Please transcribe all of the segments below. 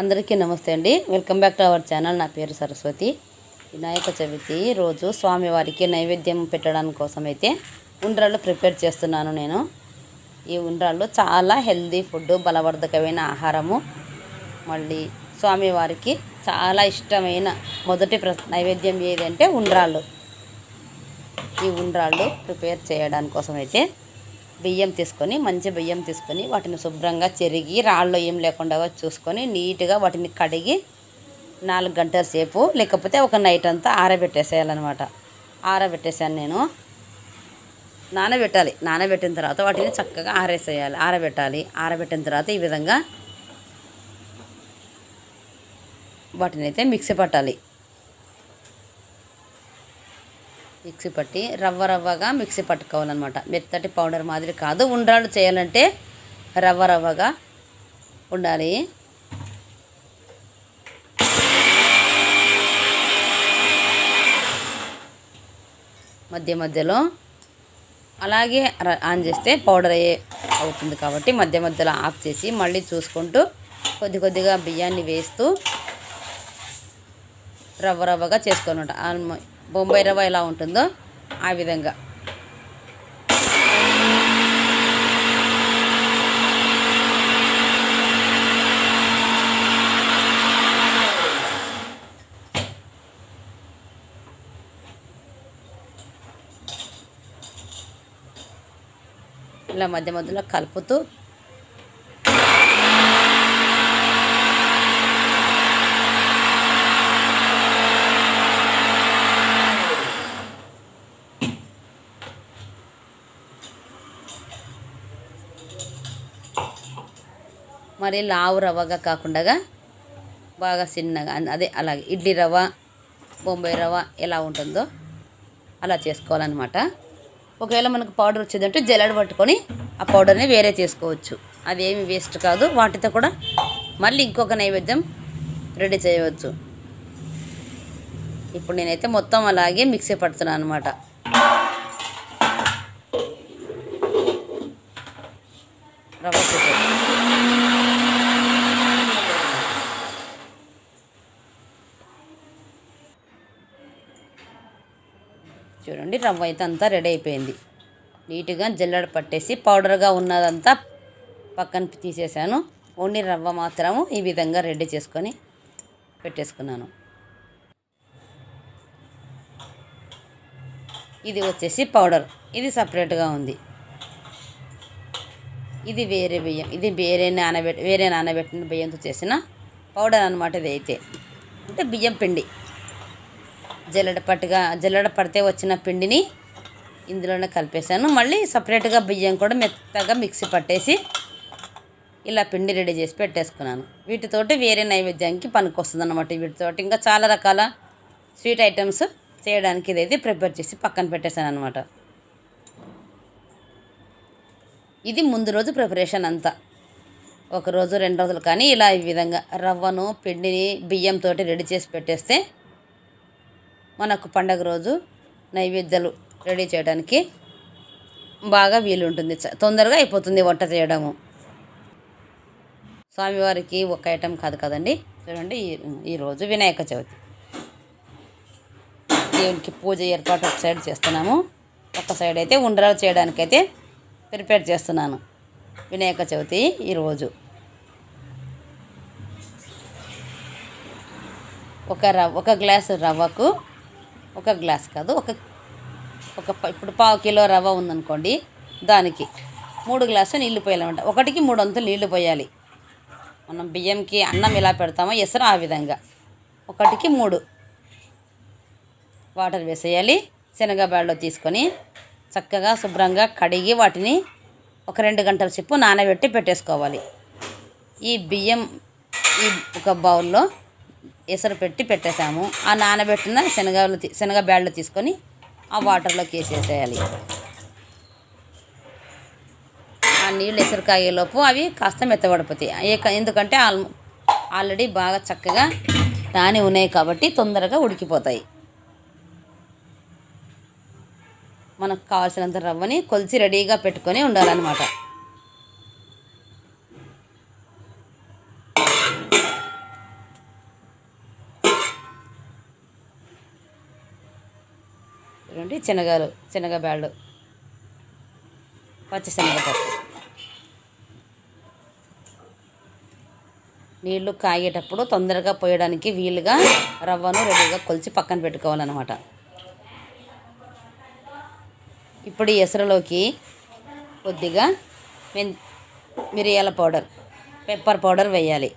అందరికీ నమస్తే అండి. Welcome back to our channel. నా పేరు సరస్వతి. వినాయక చవితి రోజు స్వామివారికి నైవేద్యం పెట్టడానికి కోసం అయితే ఉండ్రాళ్ళు ప్రిపేర్ చేస్తున్నాను నేను. ఈ ఉండ్రాళ్ళు చాలా హెల్దీ ఫుడ్ బలవర్ధకమైన ఆహారము. మళ్ళీ స్వామివారికి చాలా ఇష్టమైన మొదటి ప్ర నైవేద్యం ఏదంటే ఉండ్రాళ్ళు. ఈ ఉండ్రాళ్ళు ప్రిపేర్ చేయడానికి కోసం అయితే బియ్యం తీసుకొని మంచి బియ్యం తీసుకొని వాటిని శుభ్రంగా చెరిగి రాళ్ళు ఏం లేకుండా చూసుకొని నీట్గా వాటిని కడిగి నాలుగు గంటల సేపు లేకపోతే ఒక నైట్ అంతా ఆరబెట్టేసేయాలన్నమాట. ఆరబెట్టేసాను నేను. నానబెట్టాలి. నానబెట్టిన తర్వాత వాటిని చక్కగా ఆరేసేయాలి. ఆరబెట్టాలి. ఆరబెట్టిన తర్వాత ఈ విధంగా వాటిని అయితే మిక్సీ పట్టాలి. మిక్సీ పట్టి రవ్వ రవ్వగా మిక్సీ పట్టుకోవాలన్నమాట. మెత్తటి పౌడర్ మాదిరి కాదు ఉండ్రాలు చేయాలంటే రవ్వ రవ్వగా ఉండాలి. మధ్య మధ్యలో అలాగే ఆన్ చేస్తే పౌడర్ అయ్యే అవుతుంది కాబట్టి మధ్య మధ్యలో ఆఫ్ చేసి మళ్ళీ చూసుకుంటూ కొద్ది కొద్దిగా బియ్యాన్ని వేస్తూ రవ్వ రవ్వగా చేసుకోనమాట ఆల్మో బొంబాయి రవ్వ ఎలా ఉంటుందో ఆ విధంగా. ఇలా మధ్య మధ్యలో కలుపుతూ మరి లావు రవ్వగా కాకుండా బాగా చిన్నగా అదే అలాగే ఇడ్లీ రవ్వ బొంబాయి రవ్వ ఎలా ఉంటుందో అలా చేసుకోవాలన్నమాట. ఒకవేళ మనకు పౌడర్ వచ్చిందంటే జల్లడ పట్టుకొని ఆ పౌడర్ని వేరే చేసుకోవచ్చు. అదేమి వేస్ట్ కాదు వాటితో కూడా మళ్ళీ ఇంకొక నైవేద్యం రెడీ చేయవచ్చు. ఇప్పుడు నేనైతే మొత్తం అలాగే మిక్సీ పడుతున్నాను అనమాట రవ్వ ప్రిపేర్ చూడండి రవ్వ అయితే అంతా రెడీ అయిపోయింది. నీట్గా జల్లెడ పట్టేసి పౌడర్గా ఉన్నదంతా పక్కన తీసేసాను. ఓన్లీ రవ్వ మాత్రము ఈ విధంగా రెడీ చేసుకొని పెట్టేసుకున్నాను. ఇది వచ్చేసి పౌడర్. ఇది సపరేట్గా ఉంది. ఇది వేరే బియ్యం ఇది వేరే నానబెట్టి వేరే నానబెట్టిన బియ్యంతో చేసిన పౌడర్ అనమాట ఇది అయితే. అంటే బియ్యం పిండి. జల్లెడ పట్టుగా జల్లెడ పడితే వచ్చిన పిండిని ఇందులోనే కలిపేసాను మళ్ళీ సపరేట్గా బియ్యం కూడా మెత్తగా మిక్సీ పట్టేసి ఇలా పిండి రెడీ చేసి పెట్టేసుకున్నాను. వీటితోటి వేరే నైవేద్యానికి పనికొస్తుంది అనమాట వీటితోటి. ఇంకా చాలా రకాల స్వీట్ ఐటమ్స్ చేయడానికి ఇదైతే ప్రిపేర్ చేసి పక్కన పెట్టేశాను అనమాట ఇది ముందు రోజు ప్రిపరేషన్ అంతా. ఒక రోజు రెండు రోజులు కానీ ఇలా ఈ విధంగా రవ్వను పిండిని బియ్యంతో రెడీ చేసి పెట్టేస్తే మనకు పండగ రోజు నైవేద్యాలు రెడీ చేయడానికి బాగా వీలుంటుంది. చ- తొందరగా అయిపోతుంది వంట చేయడము. స్వామివారికి ఒక ఐటెం కాదు కదండి. చూడండి ఈ ఈరోజు వినాయక చవితి. దేవునికి పూజ ఏర్పాటు ఒక సైడ్ చేస్తున్నాము. ఒక సైడ్ అయితే ఉండరాలు చేయడానికైతే ప్రిపేర్ చేస్తున్నాను. వినాయక చవితి ఈరోజు ఒక రవ్వ ఒక గ్లాసు రవ్వకు ఒక గ్లాస్ కాదు ఒక ఒక ఇప్పుడు పావు కిలో రవ్వ ఉందనుకోండి దానికి మూడు గ్లాసులు నీళ్ళు పోయాలన్నమాట. ఒకటికి మూడు వంతులు నీళ్ళు పోయాలి. మనం బియ్యంకి అన్నం ఎలా పెడతామో ఎసరు ఆ విధంగా. ఒకటికి మూడు. వాటర్ వేసేయాలి శనగ బ్యాడ్లో తీసుకొని చక్కగా శుభ్రంగా కడిగి వాటిని ఒక రెండు గంటల సేపు నానబెట్టి పెట్టేసుకోవాలి. ఈ బియ్యం ఈ ఒక బౌల్లో ఎసరు పెట్టి పెట్టేసాము ఆ నానబెట్టిన శనగలు శనగ బ్యాడ్లు తీసుకొని ఆ వాటర్లోకి వేసేసేయాలి. ఆ నీళ్ళు ఎసరు కాగేలోపు అవి కాస్త మెత్తబడిపోతాయి. ఎందుకంటే ఆల్ ఆల్రెడీ బాగా చక్కగా నాని ఉన్నాయి కాబట్టి తొందరగా ఉడికిపోతాయి. మనకు కావాల్సినంత రవ్వని కొలిచి రెడీగా పెట్టుకొని ఉండాలన్నమాట. శనగలు శనగ బ్యాళ్ళు పచ్చిశనగపప్పు. నీళ్ళు కాగేటప్పుడు తొందరగా పోయడానికి వీలుగా రవ్వను రెడీగా కొలిచి పక్కన పెట్టుకోవాలన్నమాట. ఇప్పుడు ఎసరులోకి కొద్దిగా మెన్ మిరియాల పౌడర్ పెప్పర్ పౌడర్ వేయాలి.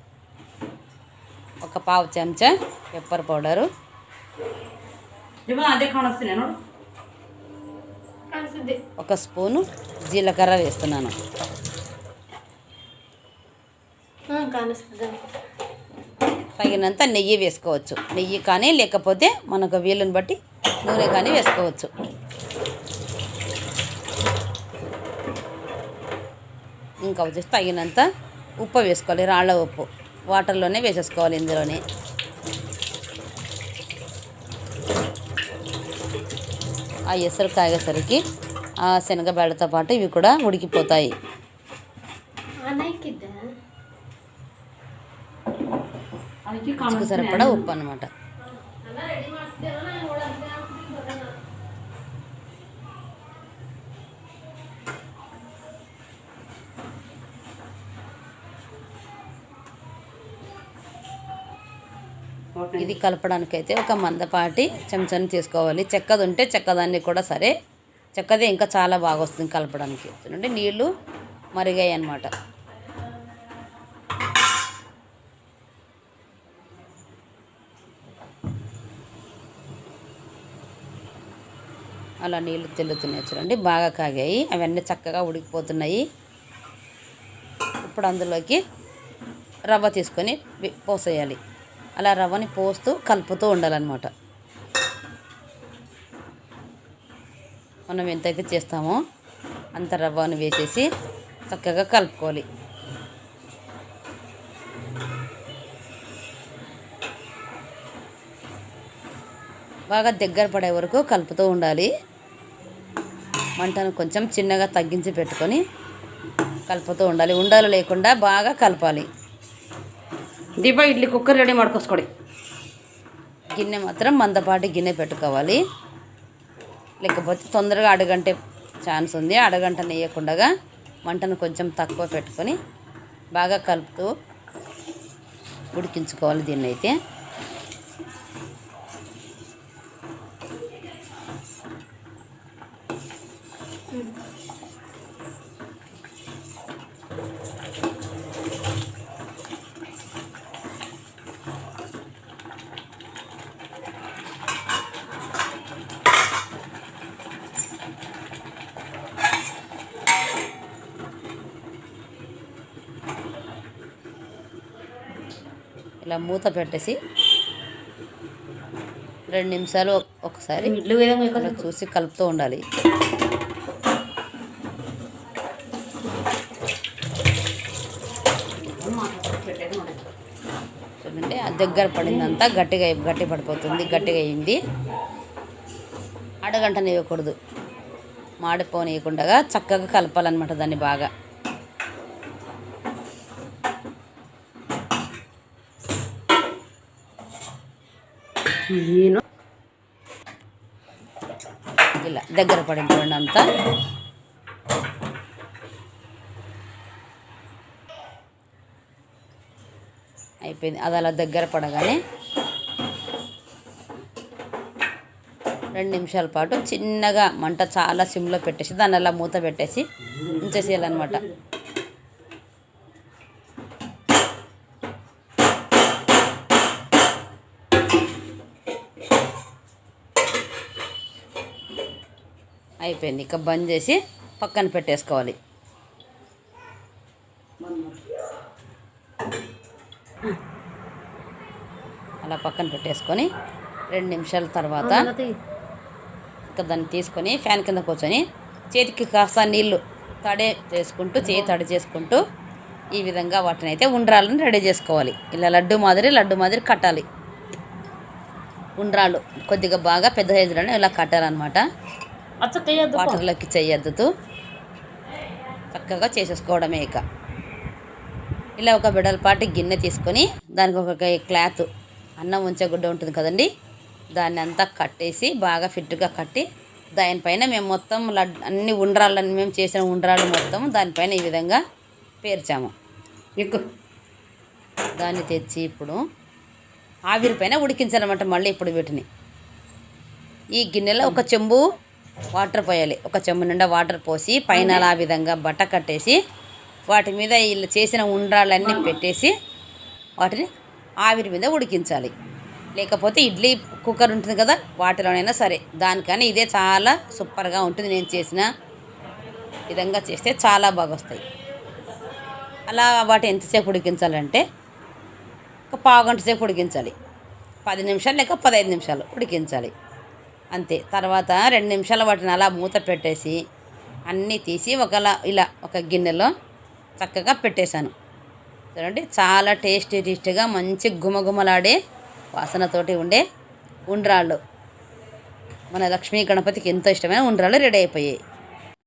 ఒక పావు చెంచా పెప్పర్ పౌడరు. అదే ఒక స్పూను జీలకర్ర వేస్తున్నాను. తగినంత నెయ్యి వేసుకోవచ్చు. నెయ్యి కానీ లేకపోతే మనకు వీలుని బట్టి నూనె కానీ వేసుకోవచ్చు. ఇంకా వచ్చేసి తగినంత ఉప్పు వేసుకోవాలి రాళ్ళ ఉప్పు. వాటర్లోనే వేసేసుకోవాలి ఇందులోనే. ఆ ఎసరు కాగేసరికి శనగబేడతో పాటు ఇవి కూడా ఉడికిపోతాయి. సరిపడా ఉప్పు అనమాట ఇది కలపడానికైతే ఒక మందపాటి చెంచాను తీసుకోవాలి. చెక్కది ఉంటే చెక్కదాన్ని కూడా సరే చక్కదే ఇంకా చాలా బాగా వస్తుంది కలపడానికి. చూడండి నీళ్ళు మరిగాయి అన్నమాట. అలా నీళ్ళు తెల్లుతున్నాయి చూడండి బాగా కాగాయి. అవన్నీ చక్కగా ఉడికిపోతున్నాయి. ఇప్పుడు అందులోకి రవ్వ తీసుకొని పోసేయాలి. అలా రవ్వని పోస్తూ కలుపుతూ ఉండాలన్నమాట. మనం ఎంతైతే చేస్తామో అంత రవ్వను వేసేసి చక్కగా కలుపుకోవాలి బాగా దగ్గర పడే వరకు కలుపుతూ ఉండాలి మంటను కొంచెం చిన్నగా తగ్గించి పెట్టుకొని కలుపుతూ ఉండాలి ఉండలు లేకుండా బాగా కలపాలి ದೀಪ ಇಡ್ಲಿ ಕುಕ್ಕರ್ ರೆಡಿ ಮಾಡ್ಕೊಸ್ಕೊಡಿ గిన్నె మాత్రం మందపాటి గిన్నె పెట్టుకోవాలి లేకపోతే తొందరగా అడగంటే ఛాన్స్ ఉంది. అడగంట వేయకుండా మంటను కొంచెం తక్కువ పెట్టుకొని బాగా కలుపుతూ ఉడికించుకోవాలి దీన్ని అయితే ఇలా మూత పెట్టేసి రెండు నిమిషాలు ఒకసారి చూసి కలుపుతూ ఉండాలి. చూడండి ఆ దగ్గర పడిందంతా గట్టిగా గట్టి పడిపోతుంది గట్టిగా అయింది. అడగంట వేయకూడదు మాడిపోనీయకుండా చక్కగా కలపాలన్నమాట దాన్ని బాగా. నేను ఇలా దగ్గర పడింది అంతా. అయిపోయింది. అది అలా దగ్గర పడగానే రెండు నిమిషాల పాటు చిన్నగా మంట చాలా సిమ్లో పెట్టేసి దాన్ని అలా మూత పెట్టేసి ఉంచేసేయాలన్నమాట. అయిపోయింది. ఇక బంద్ చేసి పక్కన పెట్టేసుకోవాలి. అలా పక్కన పెట్టేసుకొని రెండు నిమిషాల తర్వాత ఇక దాన్ని తీసుకొని ఫ్యాన్ కింద కూర్చొని చేతికి కాస్త నీళ్ళు తడే చేసుకుంటూ చేయి తడి చేసుకుంటూ ఈ విధంగా వాటిని అయితే ఉండ్రాలను రెడీ చేసుకోవాలి. ఇలా లడ్డు మాదిరి లడ్డు మాదిరి కట్టాలి. ఉండ్రాలు కొద్దిగా బాగా పెద్ద సైజులోనే ఇలా కట్టాలన్నమాట. వాటర్లోకి చెయ్యద్దుతూ చక్కగా చేసేసుకోవడమే ఇక. ఇలా ఒక బిడలపాటి గిన్నె తీసుకొని దానికి ఒక క్లాత్ అన్నం ఉంచే గుడ్డ ఉంటుంది కదండి. దాన్ని అంతా కట్టేసి బాగా ఫిట్గా కట్టి దానిపైన మేము మొత్తం లడ్ అన్ని ఉండ్రాళ్ళని మేము చేసిన ఉండ్రాళ్ళు మొత్తం దానిపైన ఈ విధంగా పేర్చాము. ఎక్కువ దాన్ని తెచ్చి ఇప్పుడు ఆవిరి పైన ఉడికించాలన్నమాట మళ్ళీ ఇప్పుడు వీటిని. ఈ గిన్నెలో ఒక చెంబు వాటర్ పోయాలి. ఒక చెంబు నిండా వాటర్ పోసి పైన అలా ఆ విధంగా బట్ట కట్టేసి వాటి మీద వీళ్ళు చేసిన ఉండ్రాళ్ళన్నీ పెట్టేసి వాటిని ఆవిరి మీద ఉడికించాలి. లేకపోతే ఇడ్లీ కుక్కర్ ఉంటుంది కదా వాటిలోనైనా సరే. దానికని ఇదే చాలా సూపర్గా ఉంటుంది. నేను చేసిన విధంగా చేస్తే చాలా బాగా వస్తాయి అలా వాటి ఎంతసేపు ఉడికించాలంటే ఒక పావు గంట సేపు ఉడికించాలి. పది నిమిషాలు లేక పదహైదు నిమిషాలు ఉడికించాలి. అంతే. తర్వాత రెండు నిమిషాలు వాటిని అలా మూత పెట్టేసి అన్నీ తీసి ఒకలా ఇలా ఒక గిన్నెలో చక్కగా పెట్టేశాను. చూడండి చాలా టేస్టీ టేస్టీగా మంచి గుమగుమలాడే వాసనతోటి ఉండే ఉండ్రాళ్ళు. మన లక్ష్మీ గణపతికి ఎంతో ఇష్టమైన ఉండ్రాళ్ళు రెడీ అయిపోయాయి.